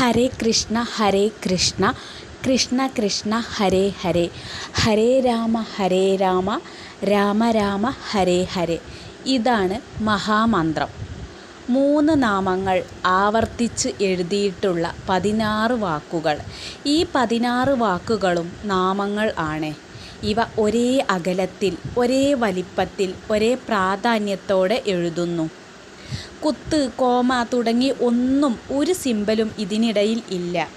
ഹരേ കൃഷ്ണ ഹരേ കൃഷ്ണ കൃഷ്ണ കൃഷ്ണ ഹരേ ഹരേ. ഹരേ രാമ ഹരേ രാമ രാമ രാമ ഹരേ ഹരേ. ഇതാണ് മഹാമന്ത്രം. മൂന്ന് നാമങ്ങൾ ആവർത്തിച്ച് എഴുതിയിട്ടുള്ള പതിനാറ് വാക്കുകൾ. ഈ പതിനാറ് വാക്കുകളും നാമങ്ങൾ ആണ്. ഇവ ഒരേ അകലത്തിൽ ഒരേ വലിപ്പത്തിൽ ഒരേ പ്രാധാന്യത്തോടെ എഴുതുന്നു. കുത്ത് കോമ തുടങ്ങി ഒന്നും ഒരു സിമ്പലും ഇതിനിടയിൽ ഇല്ല.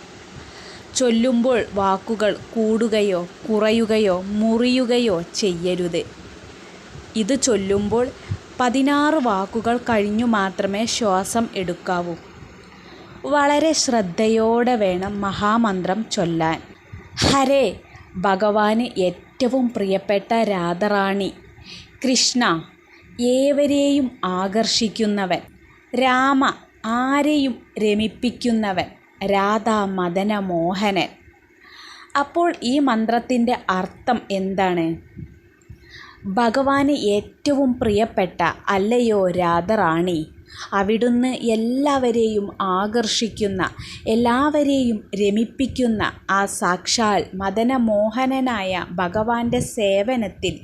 ചൊല്ലുമ്പോൾ വാക്കുകൾ കൂടുകയോ കുറയുകയോ മുറിയുകയോ ചെയ്യരുത്. ഇത് ചൊല്ലുമ്പോൾ പതിനാറ് വാക്കുകൾ കഴിഞ്ഞു മാത്രമേ ശ്വാസം എടുക്കാവൂ. വളരെ ശ്രദ്ധയോടെ വേണം മഹാമന്ത്രം ചൊല്ലാൻ. ഹരേ ഭഗവാന് ഏറ്റവും പ്രിയപ്പെട്ട രാധറാണി. കൃഷ്ണ ഏവരെയും ആകർഷിക്കുന്നവൻ. രാമ ആരെയും രമിപ്പിക്കുന്നവൻ. രാധാ മദന മോഹനൻ അപ്പോൾ ഈ മന്ത്രത്തിന്റെ അർത്ഥം എന്താണ്? ഭഗവാന് ഏറ്റവും പ്രിയപ്പെട്ട അല്ലയോ രാധറാണി അവിടുന്ന് എല്ലാവരെയും ആകർഷിക്കുന്ന എല്ലാവരെയും രമിപ്പിക്കുന്ന ആ സാക്ഷാൽ മദനമോഹനനായ ഭഗവാന്റെ സേവനത്തിൽ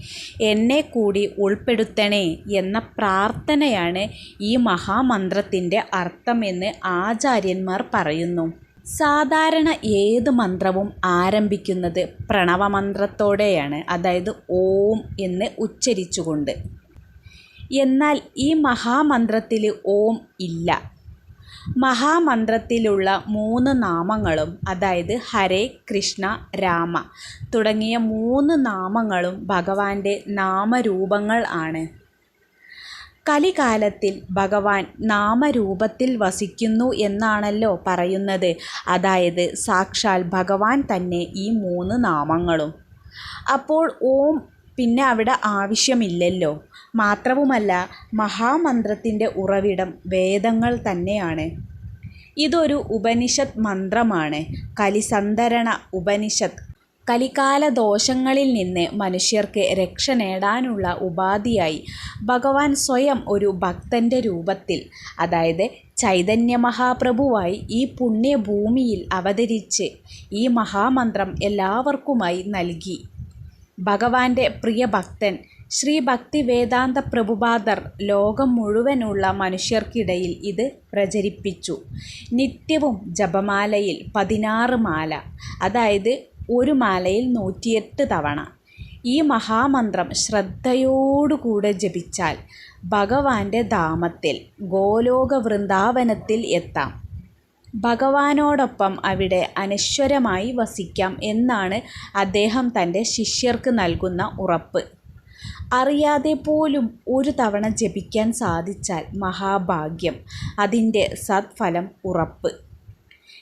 എന്നെ കൂടി ഉൾപ്പെടുത്തണേ എന്ന പ്രാർത്ഥനയാണ് ഈ മഹാമന്ത്രത്തിന്റെ അർത്ഥമെന്ന് ആചാര്യന്മാർ പറയുന്നു. സാധാരണ ഏത് മന്ത്രവും ആരംഭിക്കുന്നത് പ്രണവമന്ത്രത്തോടെയാണ് അതായത് ഓം എന്ന് ഉച്ചരിച്ചുകൊണ്ട്. എന്നാൽ ഈ മഹാമന്ത്രത്തിൽ ഓം ഇല്ല. മഹാമന്ത്രത്തിലുള്ള മൂന്ന് നാമങ്ങളും അതായത് ഹരേ കൃഷ്ണ രാമ തുടങ്ങിയ മൂന്ന് നാമങ്ങളും ഭഗവാന്റെ നാമരൂപങ്ങൾ ആണ്. കലികാലത്തിൽ ഭഗവാൻ നാമരൂപത്തിൽ വസിക്കുന്നു എന്നാണല്ലോ പറയുന്നത്. അതായത് സാക്ഷാൽ ഭഗവാൻ തന്നെ ഈ മൂന്ന് നാമങ്ങളും. അപ്പോൾ ഓം പിന്നെ അവിടെ ആവശ്യമില്ലല്ലോ. മാത്രവുമല്ല മഹാമന്ത്രത്തിന്റെ ഉറവിടം വേദങ്ങൾ തന്നെയാണ്. ഇതൊരു ഉപനിഷത്ത് മന്ത്രമാണ്. കലിസന്ധരണ ഉപനിഷത്ത് കലികാല ദോഷങ്ങളിൽ നിന്ന് മനുഷ്യർക്ക് രക്ഷ നേടാനുള്ള ഉപാധിയായി ഭഗവാൻ സ്വയം ഒരു ഭക്തന്റെ രൂപത്തിൽ അതായത് ചൈതന്യ മഹാപ്രഭുവായി ഈ പുണ്യഭൂമിയിൽ അവതരിച്ച് ഈ മഹാമന്ത്രം എല്ലാവർക്കുമായി നൽകി. ഭഗവാന്റെ പ്രിയ ഭക്തൻ ശ്രീ ഭക്തി വേദാന്ത പ്രഭുപാദർ ലോകം മുഴുവനുള്ള മനുഷ്യർക്കിടയിൽ ഇത് പ്രചരിപ്പിച്ചു. നിത്യവും ജപമാലയിൽ പതിനാറ് മാല അതായത് ഒരു മാലയിൽ നൂറ്റിയെട്ട് തവണ. ഈ മഹാമന്ത്രം ശ്രദ്ധയോടുകൂടെ ജപിച്ചാൽ ഭഗവാന്റെ ധാമത്തിൽ ഗോലോക വൃന്ദാവനത്തിൽ എത്താം. ഭഗവാനോടൊപ്പം അവിടെ അനശ്വരമായി വസിക്കാം എന്നാണ് അദ്ദേഹം തന്റെ ശിഷ്യർക്ക് നൽകുന്ന ഉറപ്പ്. അറിയാതെ പോലും ഒരു തവണ ജപിക്കാൻ സാധിച്ചാൽ മഹാഭാഗ്യം. അതിന്റെ സത്ഫലം ഉറപ്പ്.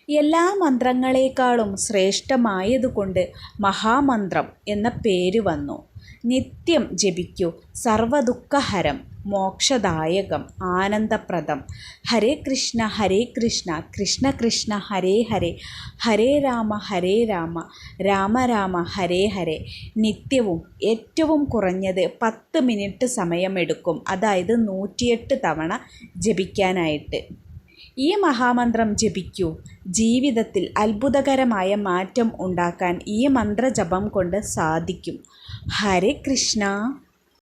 എല്ലാ മന്ത്രങ്ങളെക്കാളും ശ്രേഷ്ഠമായതുകൊണ്ട് മഹാമന്ത്രം എന്ന പേര് വന്നു. നിത്യം ജപിക്കൂ. സർവദുഃഖഹരം. മോക്ഷദായകം ആനന്ദപ്രദം. ഹരേ കൃഷ്ണ ഹരേ കൃഷ്ണ കൃഷ്ണ കൃഷ്ണ ഹരേ ഹരേ. ഹരേ രാമ ഹരേ രാമ. രാമ രാമ ഹരേ ഹരേ. നിത്യവും ഏറ്റവും കുറഞ്ഞത് പത്ത് മിനിറ്റ് സമയമെടുക്കും. അതായത് നൂറ്റിയെട്ട് തവണ ജപിക്കാനായിട്ട്. ഈ മഹാമന്ത്രം ജപിക്കൂ. ജീവിതത്തിൽ അത്ഭുതകരമായ മാറ്റം ഉണ്ടാക്കാൻ ഈ മന്ത്രജപം കൊണ്ട് സാധിക്കും. ഹരേ കൃഷ്ണ.